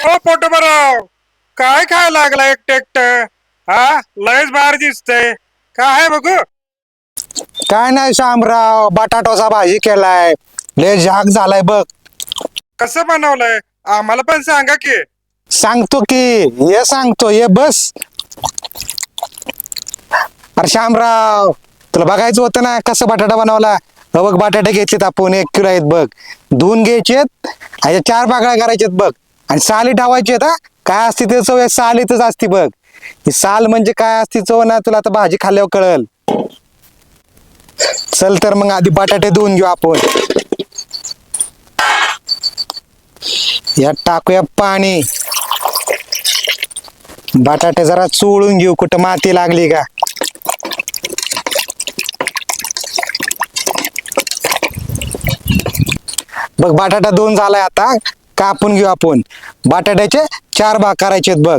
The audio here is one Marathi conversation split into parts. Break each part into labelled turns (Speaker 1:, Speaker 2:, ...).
Speaker 1: ओ पोटोबराव काय खायला लागला एकटं एकटं हा? लयच बाहेर दिसतंय. काय आहे बघू?
Speaker 2: काय नाही शामराव बटाटोचा भाजी केलाय. लय झाक झालाय बघ.
Speaker 1: कसं बनवलंय? आम्हाला पण सांगा की.
Speaker 2: सांगतो की ये सांगतो ये बस. अरे शामराव तुला बघायचं होतं ना कसं बटाटा बनवला? हो बघ बटाटे घेतलेत आपण एक किलो आहेत बघ. धुवून घ्यायचेत आणि चार बागळ्या करायच्यात बघ. आणि साली ठेवायची आता. काय असते ते चव सालीतच असते बघ. ही साल म्हणजे काय असते चव ना तुला आता भाजी खाल्ल्यावर कळल. चल तर मग आधी बटाटे धुवून घेऊ आपण. यात टाकूया पाणी. बटाटे जरा चोळून घेऊ. कुठं माती लागली का? बघ बटाटा दोन झालाय आता. कापून घेऊ आपण. बटाट्याचे चार भाग करायचे बघ.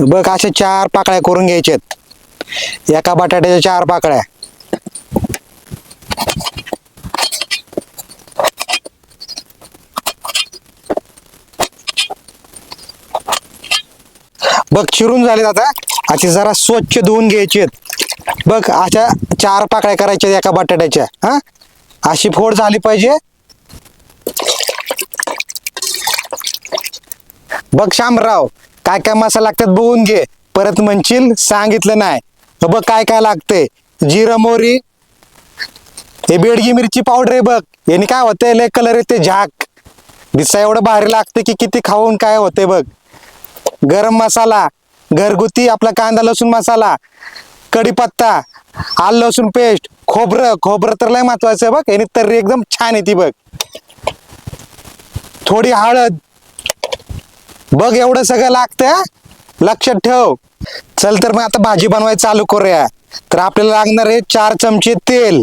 Speaker 2: बघ असे चार पाकळ्या करून घ्यायच्यात एका बटाट्याच्या चार पाकळ्या. बघ चिरून झाले आता. असे जरा स्वच्छ धुवून घ्यायचे बघ अशा चार पाकळ्या करायच्या एका बटाट्याच्या हा? अशी फोड झाली पाहिजे. बघ शामराव काय काय मसाला लागतात बघून घे. परत म्हणशील सांगितलं नाही. तर बघ काय काय लागतंय. जिरं मोरी हे बेडगी मिरची पावडर आहे बघ. याने काय होतंय लय कलर येते झाक. दिसा एवढं भारी लागतं की किती खाऊन काय होतंय बघ. गरम मसाला घरगुती आपला कांदा लसूण मसाला कढीपत्ता आलं लसूण पेस्ट खोबरं खोबरं तर लय महत्वाचं आहे बघ. याने तर्री एकदम छान येते बघ. थोडी हळद. बघ एवढं सगळं लागतं लक्षात ठेव. चल तर मग आता भाजी बनवायला चालू करूया. तर आपल्याला लागणार आहे चार चमचे तेल.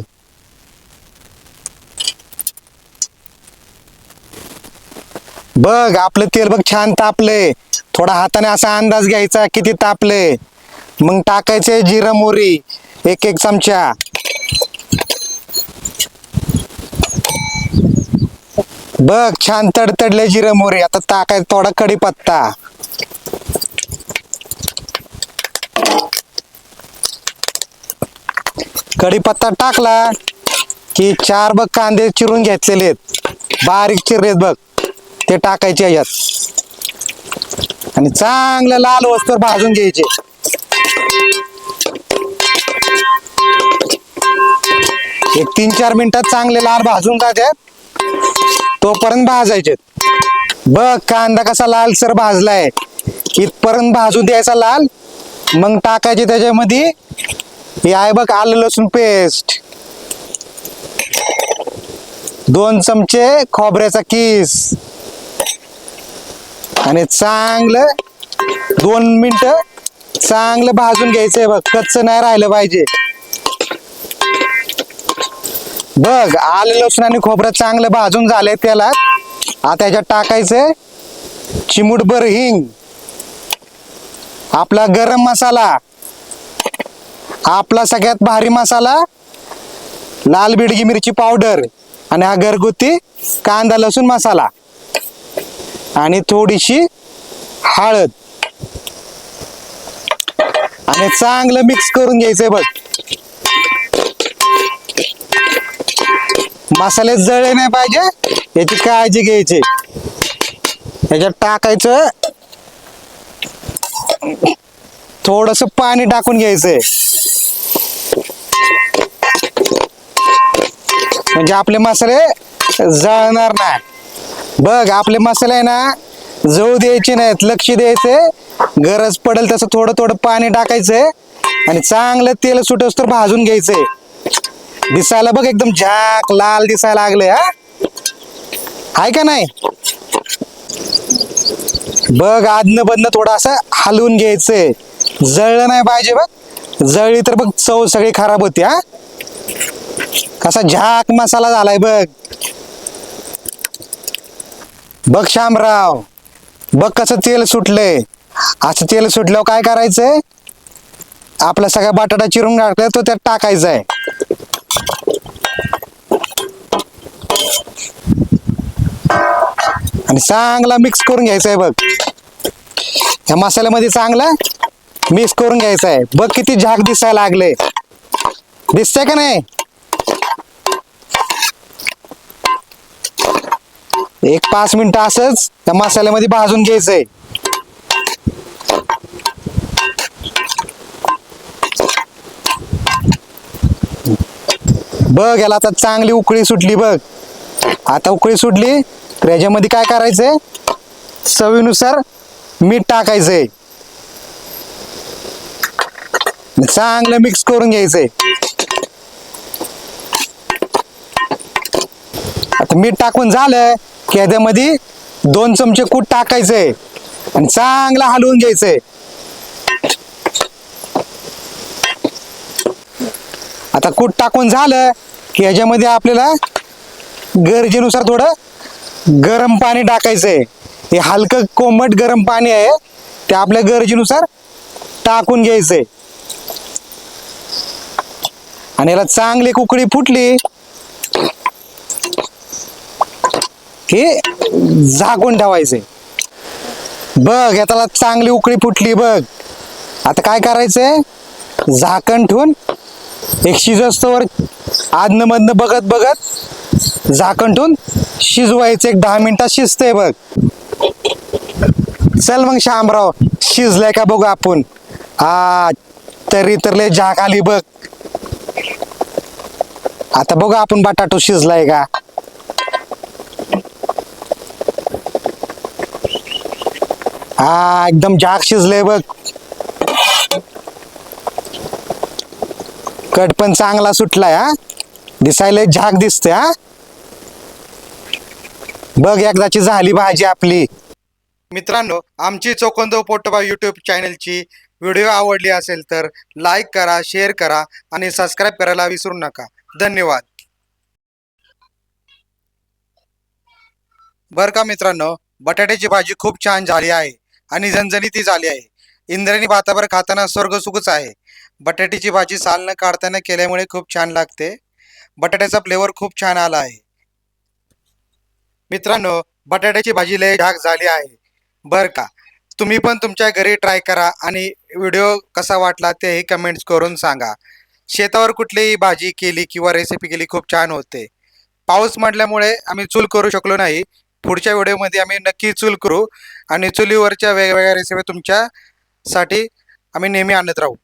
Speaker 2: बघ आपलं तेल बघ छान तापले थोडा हाताने असा अंदाज घ्यायचा किती तापले मग टाकायचे जिरं मोरी एक एक चमचा. बघ छान तडतडले जिरं मोरी आता टाकायचं थोडा कढीपत्ता कढीपत्ता टाकला की चार बघ कांदे चिरून घेतलेले आहेत. बारीक चिरलेत बघ. ते टाकायचे यात आणि चांगलं लाल वस्तूवर भाजून घ्यायचे. एक तीन चार मिनिटात चांगले लाल भाजून जातात तोपर्यंत भाजायचे. बघ कांदा कसा लालसर भाजलाय. इथपर्यंत भाजू द्यायचा लाल मग टाकायचे त्याच्यामध्ये. हे आहे बघ आलं लसूण पेस्ट. दोन चमचे खोबऱ्याचा किस. आणि चांगलं दोन मिनिट चांगलं भाजून घ्यायचंय बघ. कच्च नाही राहिलं पाहिजे. बघ आलं लसूण आणि खोबरं चांगलं भाजून झालंय त्याला. आता त्याच्यात टाकायचंय चिमुटभर हिंग. आपला गरम मसाला. आपला सगळ्यात भारी मसाला लाल बिडगी मिरची पावडर आणि हा घरगुती कांदा लसूण मसाला. आणि थोडीशी हळद. आणि चांगलं मिक्स करून घ्यायचंय बघ. मसाले जळे नाही पाहिजे याची काळजी घ्यायची. याच्यात टाकायचं. थोडस पाणी टाकून घ्यायचंय. म्हणजे आपले मसाले जळणार नाही. बघ आपले मसाले आहे ना जळू द्यायचे नाहीत लक्ष द्यायचंय गरज पडेल तसं थोडं थोडं पाणी टाकायचंय आणि चांगलं तेल सुटस तर भाजून घ्यायचंय दिसायला बघ एकदम झाक लाल दिसायला लागले हा. आहे का नाही? बघ आदन बदन थोडं असं हलवून घ्यायचंय जळलं नाही पाहिजे बघ. जळली तर बघ चव सगळी खराब होती हा. कसा झाक मसाला झालाय बघ. बघ शामराव बघ कसं तेल सुटलंय असं तेल सुटल्यावर काय करायचंय? आपला सगळा बटाटा चिरून टाकला तो त्यात टाकायचा आहे आणि चांगला मिक्स करून घ्यायचा आहे बघ. या मसाल्यामध्ये चांगला मिक्स करून घ्यायचा आहे बघ किती झाक दिसायला लागले. दिसतंय का नाही? एक पाच मिनिट असंच त्या मसाल्यामध्ये भाजून घ्यायचंय. बघ याला आता चांगली उकळी सुटली बघ. आता उकळी सुटली तर याच्यामध्ये काय करायचंय? चवीनुसार मीठ टाकायचंय. चांगलं मिक्स करून घ्यायचंय. मीठ टाकून झालं की याच्यामध्ये दोन चमचे कूट टाकायचंय आणि चांगलं हलवून घ्यायचंय. आता कूट टाकून झालं की याच्यामध्ये आपल्याला गरजेनुसार थोडं गरम पाणी टाकायचंय. हे हलकं कोमट गरम पाणी आहे ते आपल्या गरजेनुसार टाकून घ्यायचंय. आणि याला चांगली कुकडी फुटली की झाकून ठेवायचे. बघ याला चांगली उकळी फुटली बघ. आता काय करायचंय? झाकण ठेवून एक शिजस्तोवर आदनं मधनं बघत बघत झाकण ठेवून शिजवायचं. एक दहा मिनिटात शिजतंय बघ. चल मग शामराव शिजलाय का बघू आपण. हा तरी तर लय झाक आली बघ. आता बघू आपण बटाटो शिजलाय का. हा एकदम झाक शिजले बघ. कट पण चांगला सुटलाय हा. दिसायला झाक दिसते हा. बघ एकदाची झाली भाजी आपली.
Speaker 1: मित्रांनो आमची चोकोंदो पोटोबा युट्यूब चॅनलची व्हिडिओ आवडली असेल तर लाईक करा शेअर करा आणि सबस्क्राईब करायला विसरू नका. धन्यवाद. बरं का मित्रांनो बटाट्याची भाजी खूप छान झाली आहे. आणि झणझणीती झाली आहे. इंद्रायणी भातावर खाताना स्वर्गसुखच आहे. बटाट्याची भाजी साल न काढताना केल्यामुळे खूप छान लागते. बटाट्याचा फ्लेवर खूप छान आला आहे. मित्रांनो बटाट्याची भाजी लय ढाक झाली आहे. बर का? तुम्ही पण तुमच्या घरी ट्राय करा आणि व्हिडिओ कसा वाटला तेही कमेंट्स करून सांगा. शेतावर कुठलीही भाजी केली किंवा रेसिपी केली खूप छान होते. पाऊस म्हटल्यामुळे आम्ही चूल करू शकलो नाही. पुढच्या व्हिडिओमध्ये आम्ही नक्की चूल करू आणि चुलीवरच्या वेगवेगळ्या रेसिपी तुमच्यासाठी आम्ही नेहमी आणत राहू.